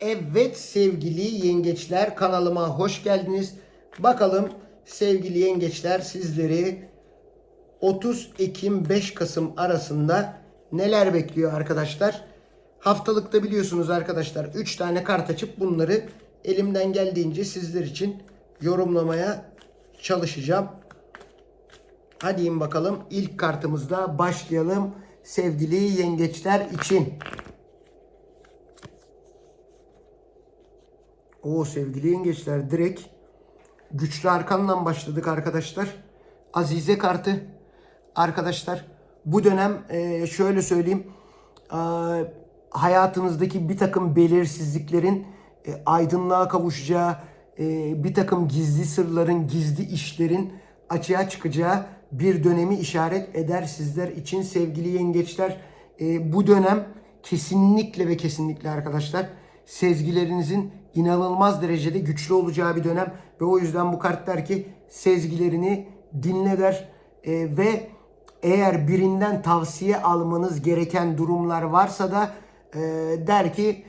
Evet sevgili yengeçler kanalıma hoş geldiniz. Bakalım sevgili yengeçler sizleri 30 Ekim 5 Kasım arasında neler bekliyor arkadaşlar? Haftalıkta biliyorsunuz arkadaşlar 3 tane kart açıp bunları elimden geldiğince sizler için yorumlamaya çalışacağım. Hadi in bakalım ilk kartımızda başlayalım sevgili yengeçler için. O sevgili yengeçler direkt güçlü arkandan başladık arkadaşlar. Azize kartı arkadaşlar bu dönem e, şöyle söyleyeyim e, hayatınızdaki bir takım belirsizliklerin e, aydınlığa kavuşacağı bir takım gizli sırların gizli işlerin açığa çıkacağı bir dönemi işaret eder sizler için sevgili yengeçler. Bu dönem kesinlikle ve kesinlikle arkadaşlar sezgilerinizin inanılmaz derecede güçlü olacağı bir dönem ve o yüzden bu kart der ki sezgilerini dinle der E, ve eğer birinden tavsiye almanız gereken durumlar varsa da e, der ki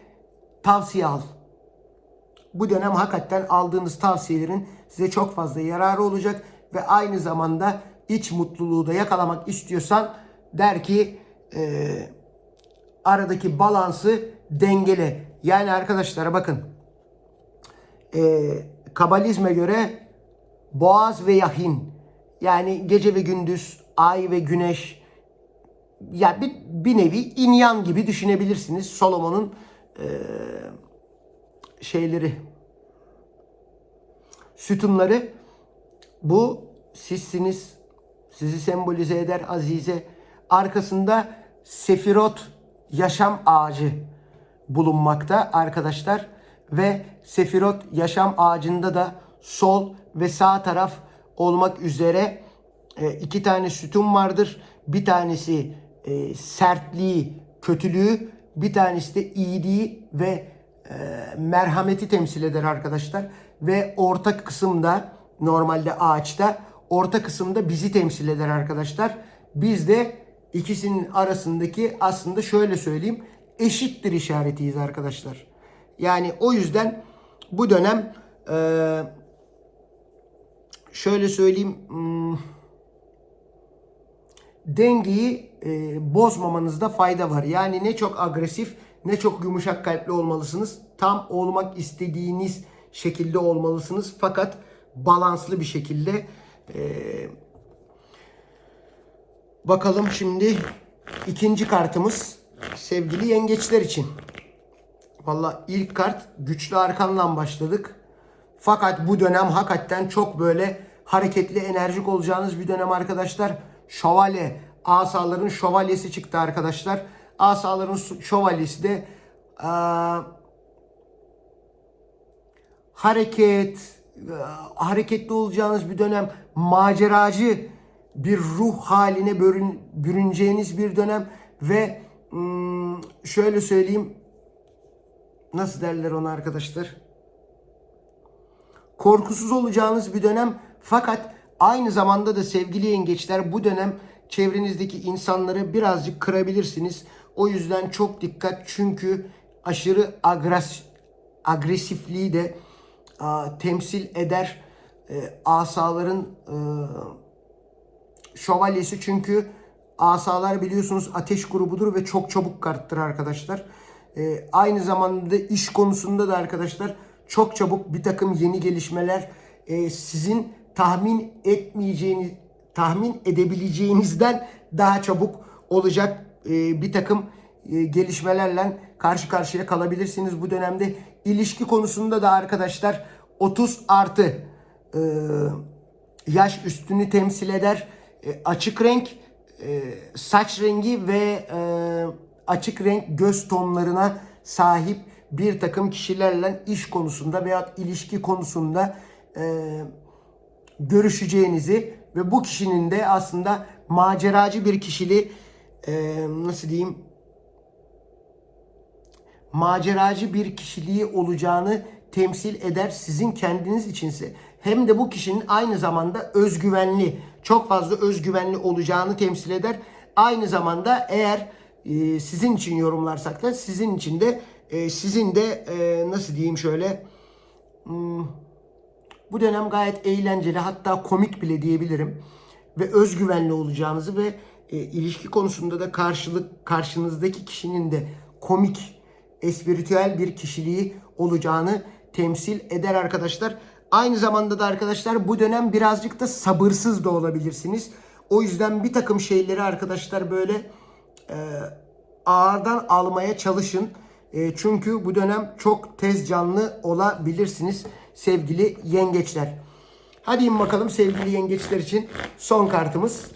tavsiye al. Bu dönem hakikaten aldığınız tavsiyelerin size çok fazla yararı olacak ve aynı zamanda iç mutluluğu da yakalamak istiyorsan der ki e, aradaki balansı dengele. Yani arkadaşlar bakın e, kabalizme göre boğaz ve yahin. Yani gece ve gündüz ay ve güneş. Ya bir, bir nevi inyan gibi düşünebilirsiniz Solomon'un e, şeyleri sütunları. Bu sizsiniz sizi sembolize eder Azize. Arkasında Sefirot yaşam ağacı bulunmakta. Arkadaşlar ve Sefirot yaşam ağacında da sol ve sağ taraf olmak üzere e, iki tane sütun vardır. Bir tanesi e, sertliği, kötülüğü, bir tanesi de iyiliği ve e, merhameti temsil eder arkadaşlar. Ve orta kısımda normalde ağaçta orta kısımda bizi temsil eder arkadaşlar. Biz de ikisinin arasındaki aslında şöyle söyleyeyim eşittir işaretiyiz arkadaşlar. Yani o yüzden bu dönem e, şöyle söyleyeyim hmm, dengeyi e, bozmamanızda fayda var. Yani ne çok agresif ne çok yumuşak kalpli olmalısınız. Tam olmak istediğiniz şekilde olmalısınız. Fakat balanslı bir şekilde e, bakalım şimdi ikinci kartımız sevgili yengeçler için. Valla ilk kart güçlü arkandan başladık. Fakat bu dönem hakikaten çok böyle hareketli, enerjik olacağınız bir dönem arkadaşlar. Şövalye, asaların şövalyesi çıktı arkadaşlar. Asaların şövalyesi de aa, hareket, aa, hareketli olacağınız bir dönem, maceracı bir ruh haline bürün, bürüneceğiniz bir dönem ve hmm, şöyle söyleyeyim nasıl derler ona arkadaşlar? Korkusuz olacağınız bir dönem fakat aynı zamanda da sevgili yengeçler bu dönem çevrenizdeki insanları birazcık kırabilirsiniz. O yüzden çok dikkat çünkü aşırı agres agresifliği de a, temsil eder. E, asaların e, şövalyesi çünkü asalar biliyorsunuz ateş grubudur ve çok çabuk karttır arkadaşlar. E, aynı zamanda iş konusunda da arkadaşlar çok çabuk bir takım yeni gelişmeler e, sizin tahmin etmeyeceğiniz, tahmin edebileceğinizden daha çabuk olacak e, bir takım e, gelişmelerle karşı karşıya kalabilirsiniz bu dönemde. İlişki konusunda da arkadaşlar 30 artı e, yaş üstünü temsil eder. E, açık renk e, saç rengi ve e, açık renk göz tonlarına sahip bir takım kişilerle iş konusunda veya ilişki konusunda e, görüşeceğinizi ve bu kişinin de aslında maceracı bir kişiliği e, nasıl diyeyim maceracı bir kişiliği olacağını temsil eder sizin kendiniz içinse. Hem de bu kişinin aynı zamanda özgüvenli, çok fazla özgüvenli olacağını temsil eder. Aynı zamanda eğer e, sizin için yorumlarsak da sizin için de e, sizin de e, nasıl diyeyim şöyle hmm, bu dönem gayet eğlenceli hatta komik bile diyebilirim ve özgüvenli olacağınızı ve e, ilişki konusunda da karşılık karşınızdaki kişinin de komik, espritüel bir kişiliği olacağını temsil eder arkadaşlar. Aynı zamanda da arkadaşlar bu dönem birazcık da sabırsız da olabilirsiniz. O yüzden bir takım şeyleri arkadaşlar böyle e, ağırdan almaya çalışın. E, çünkü bu dönem çok tez canlı olabilirsiniz sevgili yengeçler. Hadi in bakalım sevgili yengeçler için son kartımız.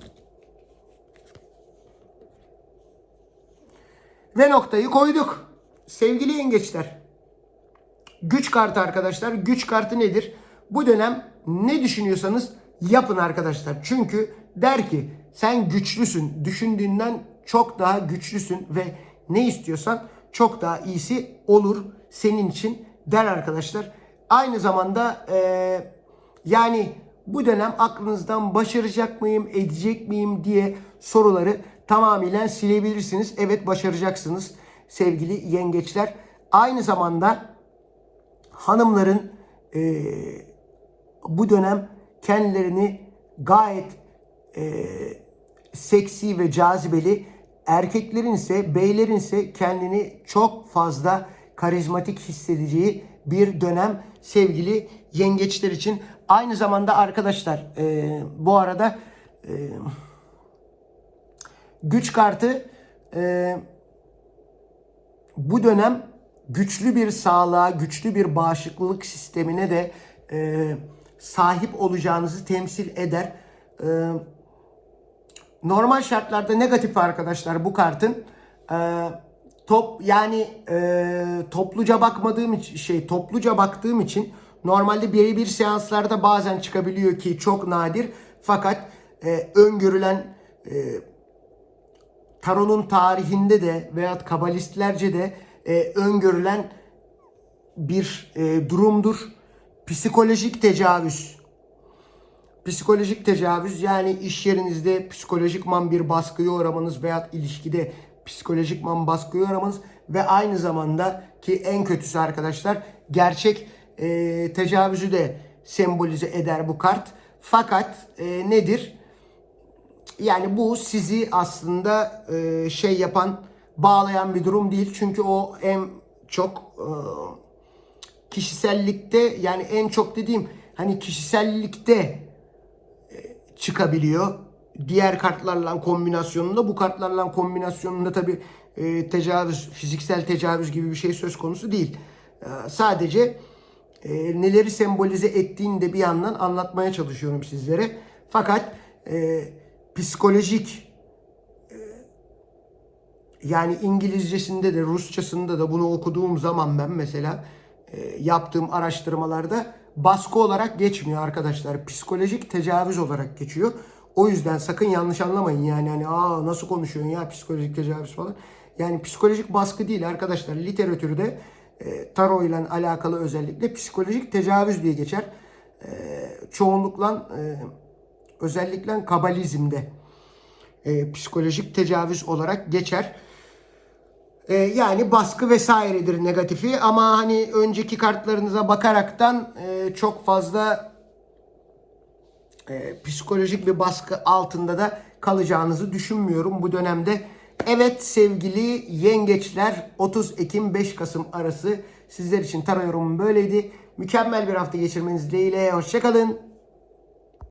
Ve noktayı koyduk. Sevgili yengeçler. Güç kartı arkadaşlar. Güç kartı nedir? Bu dönem ne düşünüyorsanız yapın arkadaşlar. Çünkü der ki sen güçlüsün. Düşündüğünden çok daha güçlüsün ve ne istiyorsan çok daha iyisi olur senin için der arkadaşlar. Aynı zamanda eee yani bu dönem aklınızdan başaracak mıyım, edecek miyim diye soruları tamamıyla silebilirsiniz. Evet başaracaksınız sevgili yengeçler. Aynı zamanda hanımların eee, bu dönem kendilerini gayet eee, seksi ve cazibeli, erkeklerin ise beylerin ise kendini çok fazla karizmatik hissedeceği bir dönem sevgili yengeçler için. Aynı zamanda arkadaşlar eee, bu arada eee, güç kartı eee, bu dönem güçlü bir sağlığa, güçlü bir bağışıklık sistemine de e, sahip olacağınızı temsil eder. E, normal şartlarda negatif arkadaşlar bu kartın. E, top yani e, topluca bakmadığım için şey topluca baktığım için normalde birebir seanslarda bazen çıkabiliyor ki çok nadir. Fakat e, öngörülen e, Taro'nun tarihinde de veyahut kabalistlerce de e, öngörülen bir e, durumdur. Psikolojik tecavüz. Psikolojik tecavüz yani iş yerinizde psikolojikman bir baskıya uğramanız veyahut ilişkide psikolojikman baskıya uğramanız ve aynı zamanda ki en kötüsü arkadaşlar gerçek e, tecavüzü de sembolize eder bu kart. Fakat e, nedir? Yani bu sizi aslında e, şey yapan, bağlayan bir durum değil. Çünkü o en çok e, kişisellikte yani en çok dediğim hani kişisellikte çıkabiliyor. Diğer kartlarla kombinasyonunda bu kartlarla kombinasyonunda tabi e, tecavüz, fiziksel tecavüz gibi bir şey söz konusu değil. E, sadece e, neleri sembolize ettiğini de bir yandan anlatmaya çalışıyorum sizlere. Fakat e, psikolojik e, yani İngilizcesinde de Rusçasında da bunu okuduğum zaman ben mesela yaptığım araştırmalarda baskı olarak geçmiyor arkadaşlar. Psikolojik tecavüz olarak geçiyor. O yüzden sakın yanlış anlamayın yani hani aa nasıl konuşuyorsun ya psikolojik tecavüz falan. Yani psikolojik baskı değil arkadaşlar. Literatürde e, taro ile alakalı özellikle psikolojik tecavüz diye geçer. E, çoğunlukla e, özellikle kabalizmde e, psikolojik tecavüz olarak geçer. E, yani baskı vesairedir negatifi ama hani önceki kartlarınıza bakaraktan e, çok fazla e, psikolojik bir baskı altında da kalacağınızı düşünmüyorum bu dönemde. Evet sevgili yengeçler 30 Ekim 5 Kasım arası sizler için tarot yorumum böyleydi. Mükemmel bir hafta geçirmeniz dileğiyle. Hoşçakalın.